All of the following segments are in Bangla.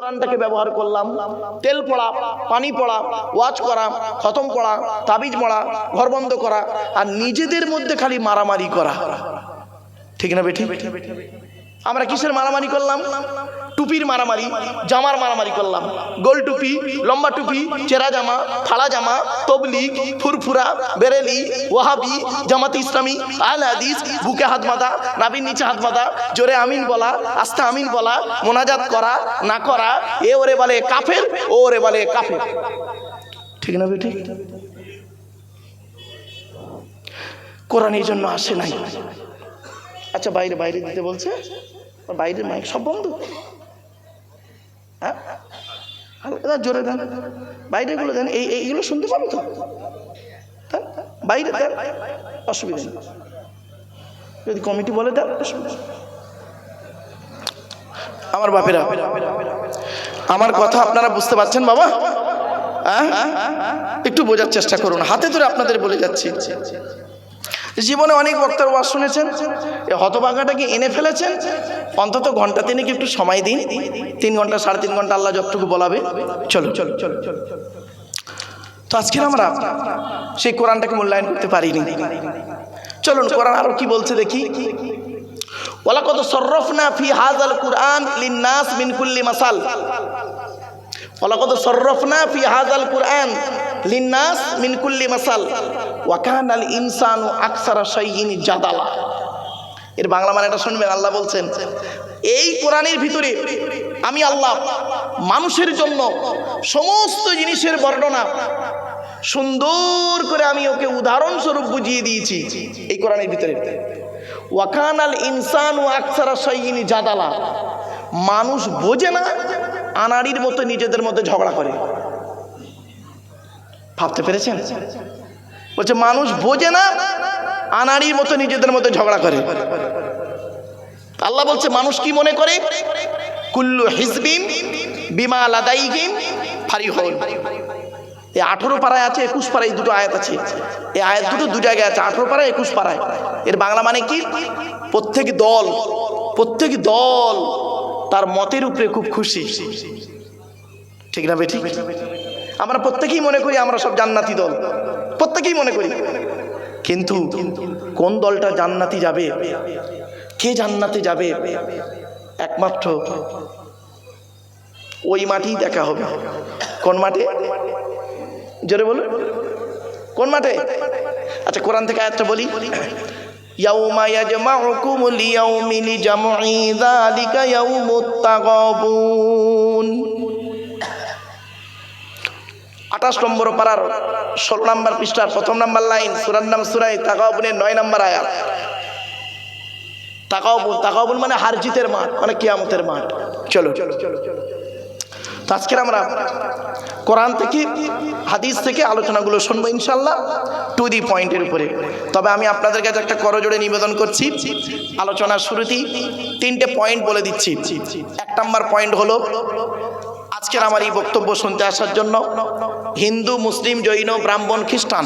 কোরআনটাকে ব্যবহার করলাম। তেল পড়া, পানি পড়া, ওয়াজ করা, খতম পড়া তাবিজ পড়া, ঘর বন্ধ করা, আর নিজেদের মধ্যে খালি মারামারি করা। ঠিক না বেঠি? আমরা কিসের মারামারি করলাম? টুপির মারামারি, জামার মারামারি করলাম। গোল টুপি, লম্বা টুপি, চেরা জামা ফাড়া জামা, তবলিগ, ফুরফুরা, বেরেলি, ওয়াহাবি, জামাত ইসলামী, আল হাদিস, বুকে হাত বাঁধা নাবির নিচে হাত বাঁধা, জোরে আমিন বলা, আস্তে আমিন বলা, মোনাজাত করা, না করা, এ ওরে বলে কাফের, ও ওরে বলে কাফের। ঠিক না বেটি? কোরআন এই জন্য আসে নাই। আচ্ছা বাইরে বাইরে দিতে বলছে? বাইরের মাইক সব বন্ধ? হ্যাঁ জোরে দেন বাইরেগুলো দেন এই এইগুলো শুনতে পাবে তো? বাইরে দেন অসুবিধা নেই। যদি কমিটি বলে দেন অসুবিধা আমার বাপেরা, আমার কথা আপনারা বুঝতে পারছেন বাবা? একটু বোঝার চেষ্টা করুন। হাতে ধরে আপনাদের বলে যাচ্ছি। জীবনে অনেক বক্তার ওয়াজ শুনেছেন। এ হতভাগাটাকে এনে ফেলেছেন? অন্তত ঘণ্টা তিনেক একটু সময় দিন। তিন ঘণ্টা, সাড়ে তিন ঘণ্টা আল্লাহ যতটুকু বলাবে। চলো চলো চলো তো আজকে আমরা সেই কোরআনটাকে মূল্যায়ন করতে পারিনি। চলুন, কোরআন আরও কি বলছে দেখি। ওয়ালাকদ সররফনা ফি হাযাল কুরআন লিন-নাস মিন কুল্লি মাসাল। ওয়ালাকদ সররফনা ফি হাযাল কুরআন লিন-নাস মিন কুল্লি মাসাল। ওয়া কানাল ইনসানু আকসারা শাইইন জাদালা। এর বাংলা মানেটা শুনবেন, আল্লাহ বলছেন, এই কোরআনের ভিতরে আমি আল্লাহ মানুষের জন্য সমস্ত জিনিসের বর্ণনা সুন্দর করে আমি ওকে উদাহরণস্বরূপ বুঝিয়ে দিয়েছি এই কোরআনের ভিতরে। ওয়াকান আল ইনসান ও আকসারা সাইনি জাদালা। মানুষ বোঝে না, আনাড়ির মতো নিজেদের মধ্যে ঝগড়া করে। ভাবতে পেরেছেন? বলছে, মানুষ বোঝে না, আনাড়ির মতো নিজেদের মধ্যে ঝগড়া করে। আল্লাহ বলছে, মানুষ কি মনে করে? কুল্লু হিজবিম বিমা লাদাইহিম ফারিহন। এই আঠেরো পাড়ায় আছে, একুশ পাড়ায় দুটো আয়াত আছে। এই আয়াত দুটো দু জায়গায় আছে, আঠেরো পাড়ায়, একুশ পাড়ায়। এর বাংলা মানে কি? প্রত্যেক দল প্রত্যেক দল তার মতের উপরে খুব খুশি। ঠিক না বেঠিক আমরা প্রত্যেকেই মনে করি আমরা সব জান্নাতি দল। প্রত্যেকেই মনে করি। কিন্তু কোন দলটা জান্নাতি যাবে? কে জান্নাতে যাবে? একমাত্র ওই মাঠেই দেখা হবে। কোন মাঠে? জোরে বলুন। কোন মাঠে? আচ্ছা কোরআন থেকে আয়াতটা বলি। ইয়াউমা নম্বর পাড়ার ষোলো নম্বর পৃষ্ঠার প্রথম নম্বর লাইন, সুরার নাম সুরাই তাকাবুনের নয় নম্বর আয়াত। তাকাবুন তাকাবুন মানে হারজিতের মাঠ মানে কিয়ামতের মাঠ। চলো চলো চলো চলো তো আজকের আমরা কোরআন থেকে, হাদিস থেকে আলোচনাগুলো শুনব ইনশাল্লাহ টু দি পয়েন্টের উপরে। তবে আমি আপনাদের কাছে একটা করজোড়ে নিবেদন করছি, আলোচনার শুরুতেই তিনটে পয়েন্ট বলে দিচ্ছি। এক নম্বর পয়েন্ট হলো, আজকের আমার এই বক্তব্য শুনতে আসার জন্য হিন্দু, মুসলিম, জৈন, ব্রাহ্মণ, খ্রিস্টান,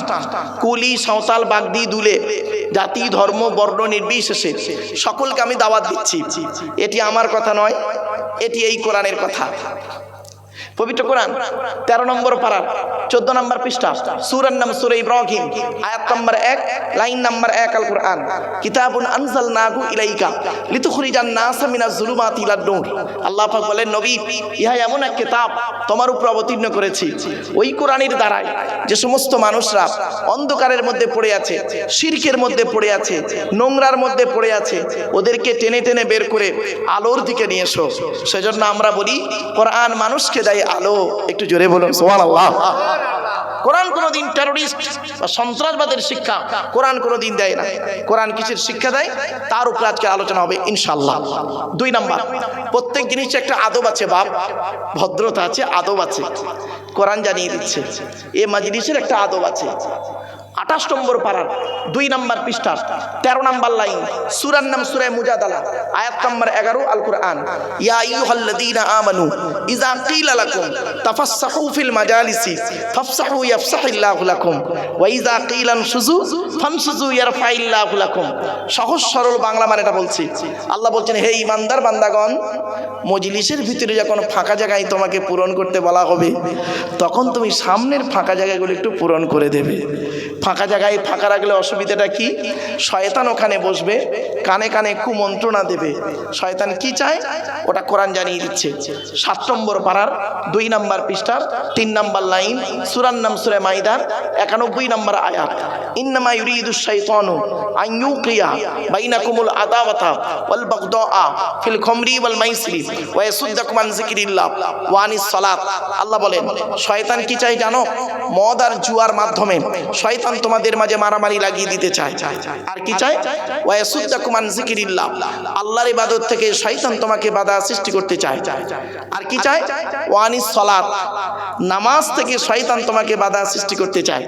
কুলি, সাঁওতাল, বাগদি, দুলে, জাতি, ধর্ম, বর্ণ, নির্বিশেষে সকলকে আমি দাওয়াত দিচ্ছি। এটি আমার কথা নয়, এটি এই কোরআনের কথা। পবিত্র কোরআন, তেরো নম্বর পাড়ার চোদ্দ নম্বর পৃষ্ঠা, সুরার নাম সুরে ইব্রাহিম, আয়াত নম্বর এক, লাইন নম্বর এক আল কোরআন। কিতাবুন আনজাল নাগু ইলাইকা লিতুখরিজান নাসা মিনাজ জুলুমাতি ইলান নূর। আল্লাহ পাক বলেন, নবী, ইহা এমন এক কিতাব তোমার উপর অবতীর্ণ করেছি। ওই কোরআনের দ্বারাই যে সমস্ত মানুষরা অন্ধকারের মধ্যে পড়ে আছে, শিরকের মধ্যে পড়ে আছে, নোংরার মধ্যে পড়ে আছে, ওদেরকে টেনে টেনে বের করে আলোর দিকে নিয়ে এসো। সেজন্য আমরা বলি, কোরআন মানুষকে দেয় আলো, একটু জোরে বলুন সোহান আল্লাহ কোরআন কোনোদিন টেরোরিস্ট বা সন্ত্রাসবাদের শিক্ষা কোরআন কোনোদিন দেয় না। কোরআন কিসের শিক্ষা দেয়? তার উপরে আজকে আলোচনা হবে ইনশাল্লাহ দুই নাম্বার, প্রত্যেক জিনিসের একটা আদব আছে, বাপ। ভদ্রতা আছে, আদব আছে। কোরআন জানিয়ে দিচ্ছে। এ মাজলিসের একটা আদব আছে। আঠাশ নম্বর পাড়ার দুই নাম্বার পৃষ্ঠা তেরো নাম্বার লাইন, সুরার নাম সুরায় মুজাদালা, আয়াত নাম্বার এগারো আল কুরআন ইয়া আইয়ুহাল্লাযীনা আমানু, ইযা কিলা লাকুম, তাফাসসাহু ফিল মাজালিসি, ফাফসাহু ইয়াফসাহিল্লাহু লাকুম, ওয়া ইযা কিলা আনশুযু ফানশুযু ইয়ারফাইল্লাহু লাকুম। সহজ সরল বাংলা মানে এটা বলছি। আল্লাহ বলছেন, হে ইমানদার বান্দাগণ, মজলিসের ভিতরে যখন ফাঁকা জায়গায় তোমাকে পূরণ করতে বলা হবে, তখন তুমি সামনের ফাঁকা জায়গাগুলো একটু পূরণ করে দেবে। ফাঁকা জায়গায় ফাঁকা রাখলে অসুবিধাটা কি? শয়তান ওখানে বসবে, কানে কানে কুমন্ত্রণা দেবে। শয়তান কি চায়? ওটা কোরআন জানিয়ে দিচ্ছে। সাত নম্বর পাড়ার দুই নম্বর পৃষ্ঠার তিন নম্বর লাইন সুরান নাম সুরে মাইদার একানব্বই নাম্বার আয়াত। ইন্নামা ইউরিদু শাইতানু আন ইউকিয়া বাইনাকুমুল আদাওয়াতা ওয়াল বাগদাআ ফিল খামরি ওয়াল মাইসিরি ওয়া ইয়াসুদ্দাকুম আন যিকরিল্লাহ ওয়া আনিস সালাত। আল্লাহ বলেন, শয়তান কি চাই জানো? মদ আর জুয়ার মাধ্যমে। শয়তান তোমাদের মাঝে মারামারি লাগিয়ে দিতে চায় আর কি চায় ওয়া ইয়াসুদ্দাকুম আন যিকরিল্লাহ। আল্লাহর ইবাদত থেকে শয়তান তোমাকে বাধা সৃষ্টি করতে চায়। আর কি চায় ওয়া আনিস সালাত। নামাজ থেকে শয়তান তোমাকে বাধা সৃষ্টি করতে চায়।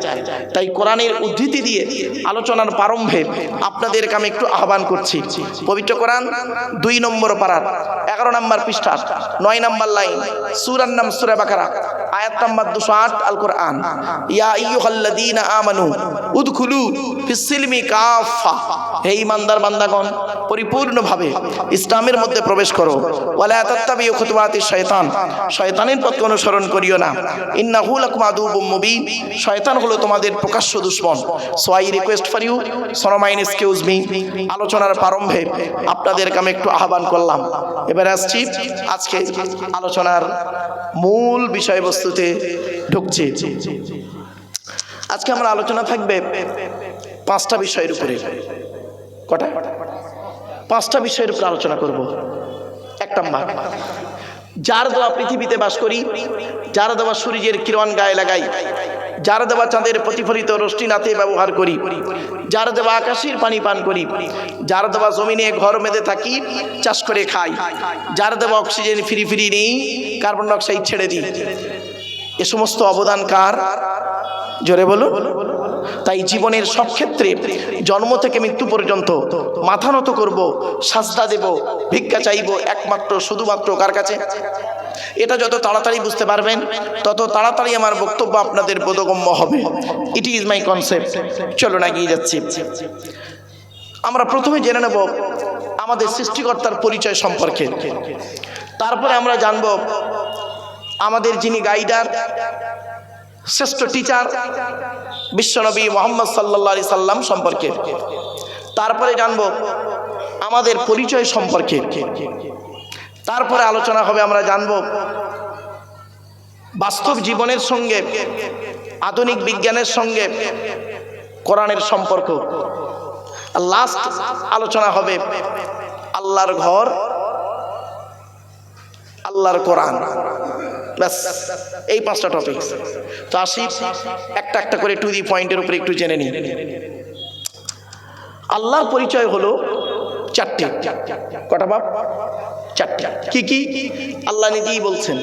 তাই কোরআনের উদ্ধৃতি দিয়ে আলোচনার প্রারম্ভে আপনাদেরকে আমি একটু আহ্বান করছি। পবিত্র কোরআন দুই নম্বর পাড়ার এগারো নম্বর পৃষ্ঠা নয় নম্বর লাইন, সুরার নাম সুরা বাকারা। আয়াত নাম্বার দুশো আট আল কোরআন ইয়া ইয়ুহাল্লাদিন আমানু উদখুলু ফিসিলমি কাফা হে ইমানদার বান্দাগণ, পরিপূর্ণভাবে ইসলামের মধ্যে প্রবেশ করো। ওয়ালা তাত্তাবিউ খুতুওয়াতিশ শয়তান। শয়তানের পথকে অনুসরণ করিও না। ইন্নাহু লাকুম আদুউম মুবিন। শয়তান হলো তোমাদের প্রকাশ্য দুশ্মন। So I request for you সরমাইন excuse me আলোচনার প্রারম্ভে আপনাদেরকে আমি একটু আহ্বান করলাম। এবার আসছি, আজকে আলোচনার মূল বিষয়বস্তুতে ঢুকছি। আজকে আমরা আলোচনা থাকবে পাঁচটা বিষয়ের উপরে। কটা? পাঁচটা বিষয়ের উপরে আলোচনা করব। এক নম্বর, যার দেওয়া পৃথিবীতে বাস করি, যার দেওয়া সূর্যের কিরণ গায়ে লাগাই, যার দেওয়া চাঁদের প্রতিফলিত রশ্মি নাতে ব্যবহার করি, যার দেওয়া আকাশের পানি পান করি, যার দেওয়া জমিনে ঘর মেঁধে থাকি, চাষ করে খাই, যার দেওয়া অক্সিজেন ফিরি ফিরি নেই, কার্বন ডাইঅক্সাইড ছেড়ে দিই। এ সমস্ত অবদান কার? জোরে বলুন। তাই জীবনের সব ক্ষেত্রে জন্ম থেকে মৃত্যু পর্যন্ত মাথা নত করব, সাজদা দেব, ভিক্ষা চাইব একমাত্র, শুধুমাত্র কার কাছে? এটা যত তাড়াতাড়ি বুঝতে পারবেন, তত তাড়াতাড়ি আমার বক্তব্য আপনাদের বোধগম্য হবে। ইট ইজ মাই কনসেপ্ট চলো না গিয়ে যাচ্ছি। আমরা প্রথমে জেনে নেব আমাদের সৃষ্টিকর্তার পরিচয় সম্পর্কে। তারপরে আমরা জানব আমাদের যিনি গাইডার শ্রেষ্ঠ টিচার বিশ্বনবী মোহাম্মদ সাল্লা সাল্লাম সম্পর্কে। তারপরে জানব আমাদের পরিচয় সম্পর্কে। তারপরে আলোচনা হবে, আমরা জানব বাস্তব জীবনের সঙ্গে, আধুনিক বিজ্ঞানের সঙ্গে কোরআনের সম্পর্ক। লাস্ট আলোচনা হবে আল্লাহর ঘর, আল্লাহর কোরআন। ব্যাস, এই পাঁচটা টপিক তো আসি, একটা একটা করে টু দি পয়েন্টের উপরে একটু জেনে নিই। আল্লাহর পরিচয় হলো চারটে। কটা বাপ? চারটে। কি কি? আল্লাহ নিজেই বলছেন।